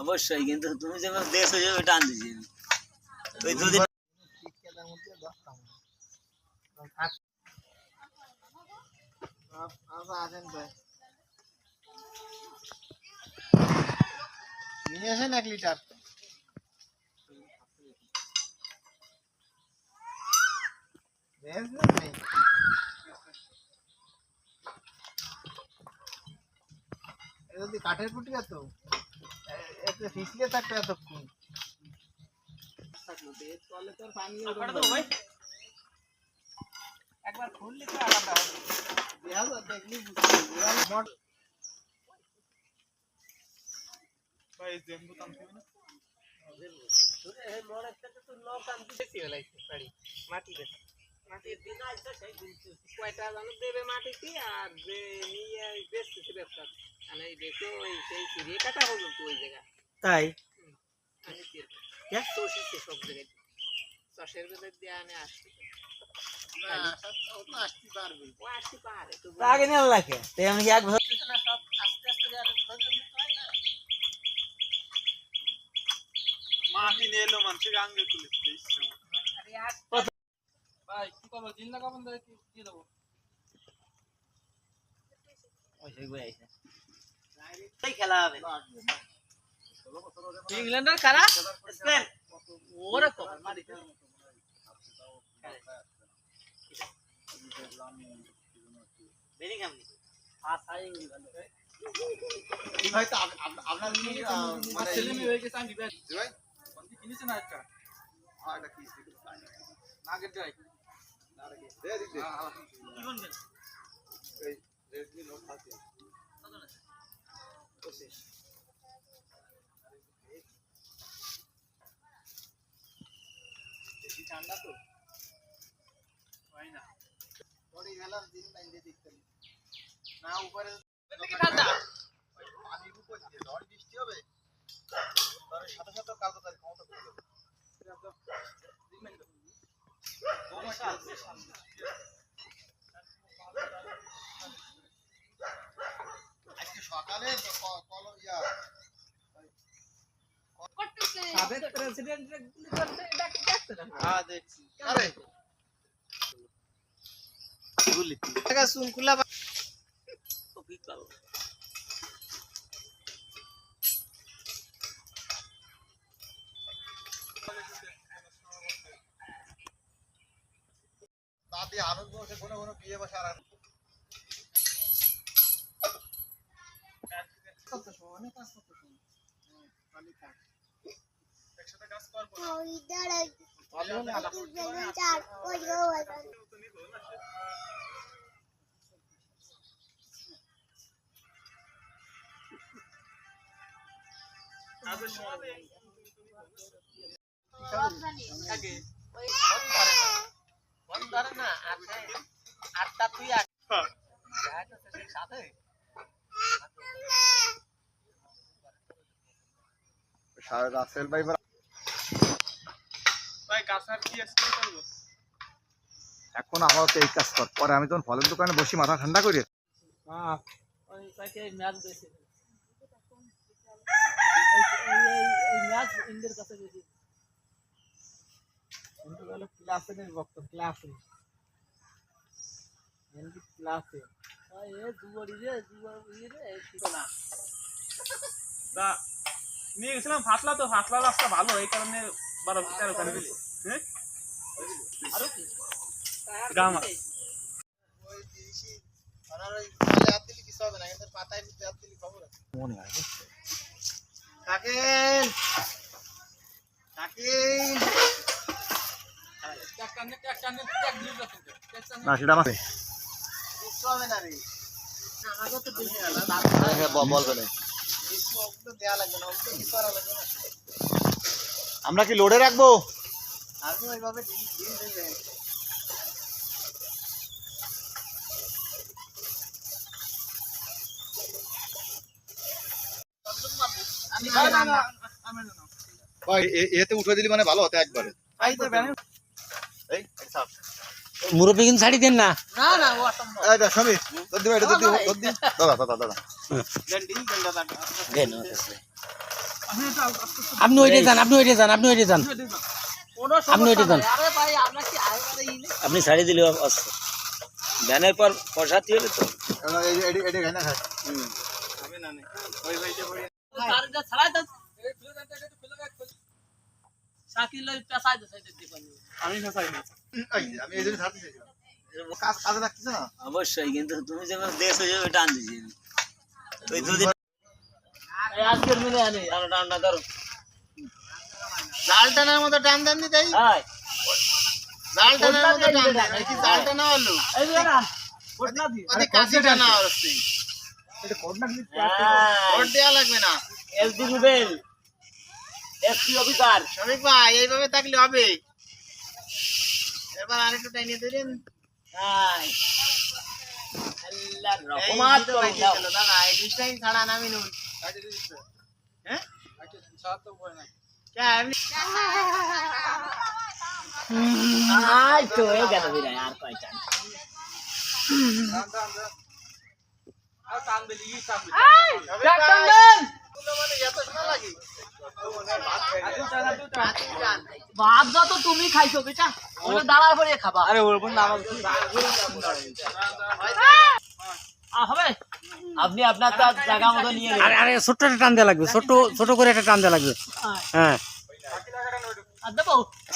অবশ্যই কিন্তু তুমি যখন দেশ হয়ে যাবে টান ওই দুদিন। নিয়ে আসেন এক লিটার ভেজ না নেই? এটা যদি কাঠের পুটি এত এতে ফিসলে থাকতো এতক্ষণ। থাকল তো এর তলে তো আর পানি ওরকম ভাই একবার খুললে তো আলাদা হবে দেখা মড- ভাই জেম্বু তাম না তো হলাইছে বাড়ি মাটি বেশি। কয়টা জানো? দেবে মাটিতে আর যে নিয়ে বেচতেছে ব্যবসা। মানে দেখো ওই সেই চিড়িয়ে কাটা হলো তো ওই জায়গা তাই? সব জায়গায়। চাষের দিয়ে আসছে আগে নিয়ে লাগে আমি এক বছর আস্তে আস্তে মাটি নিয়ে এলো মানুষের আঙ্গে তুলে দিচ্ছে আরে আর ভাই কি করব জিন্দা কাপড় দিয়ে দেবো? সেই খেলা হবে। ইংল্যান্ডের কারা? স্পেন। ওরে তো মারি বেরিং আমি ভাষা ইংল্যান্ড কি হয়তো আপ- আপ- আপনার মানে ছেলে মেয়ে হয়ে গেছে আমি ভাই? কিনেছে না একটা এটা কি ছিল? নাগের ড্রাই দে, কি বলবেন এই ঠান্ডা তো হয় না বাইরে দেখতে না উপরে থেকে ঠান্ডা পানির উপর দিয়ে ঝড় বৃষ্টি হবে তার সাথে সাথে কালকে ক্ষমতা কমে যাবে আজকে সকালে ক- কল ইয়া সাবেক প্রেসিডেন্ট হ্যাঁ গুলি। টাকা কোনো কোনো বিয়ে বসে আর আগে। ওই ফোন না। ফোন আর তুই আট। হ্যাঁ। দেখা যাচ্ছে সেই সাথে। রাসেল ভাই ভাই গাছার কি স্প্রে করব এখন আপাতত এই কাজ কর। পরে আমি যখন ফলের দোকানে বসি মাথা ঠান্ডা করি হ্যাঁ ওই তাকে ম্যাচ এই কাছে বেশি কিন্তু বলে ক্লাসে নেই বক্ত ক্লাসে হিন্দি ক্লাসে এ যুবড়ি রে যুবড়ি রে না তা নিয়ে গেছিলাম ফাসলা তো ফাসলা রাস্তা ভালো এই কারণে বারো তেরো করে দিলি। হ্যাঁ? আরও কি? আছে। মনে যাচ্ছে ট্যাক টানে না সেটা আমার। না রে। তো হ্যাঁ বলবে না। আমরা কি লোডে রাখব? আমি ওইভাবে এতে উঠে দিলি মানে ভালো হতো একবারে। এই মুরব্বী কিন্তু ছাড়ি দেন না। আপনি ওইটা যান আপনি ওইটা যান আপনি ওইটা যান আপনি ওইটা ইলে আপনি ছাড়ি দিলে ভ্যানের পর পয়সাতি হলে তো। এই নেই। ওই ভাই যে ভাই- তার যা ছাড়াই দাও সাকিল লই পেছাই দে সাইডে দিবেন আমি ফেসাই নি। আমি এই জন্য ছাড়তে চাইছিলাম কাজ কাজে লাগতেছে না? অবশ্যই কিন্তু তুমি যেমন দেশ হয়ে যাবে এটা আনতেছি ওই দুদিন আজকের মিলে আনি। টানা টানা ধরো। জাল টানার মতো টান দেন নি তাই? জাল টানার মতো টান দেন। কি জাল টানা হলো? এই যে না ওদি কাছে টানা হচ্ছে ভোট দেওয়া লাগবে না। এসডি রুবেল। এসপি অফিসার শ্রমিক ভাই এইভাবে থাকলে হবে। এবার আরেকটু টাইনিয়ে দিলেন আর ভাত যত তুমি খাইছো বেটা। ওটা দাঁড়ার পরে খাবা। আরে ওর বোন হবে? আপনি আপনার জায়গা মতো নিয়ে আরে আরে ছোট্ট একটা টান দেওয়া লাগবে ছোট্ট ছোট করে একটা টান দেওয়া লাগবে। হ্যাঁ।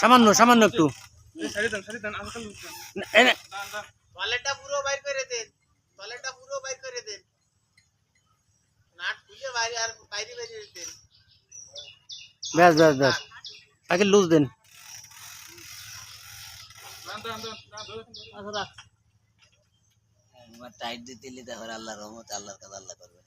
সামান্য সামান্য একটু। পুরো বাইর করে দেন। টয়লেটটা পুরো বাইর করে দেন নাট খুলে বাইরে আর বাইরে বাইরে দেন ব্যাস ব্যাস ব্যাস। আগে লুজ দেন। টাইট দিতে দিলে তারপরে আল্লাহর রহমত আল্লাহর কাজ আল্লাহ করবে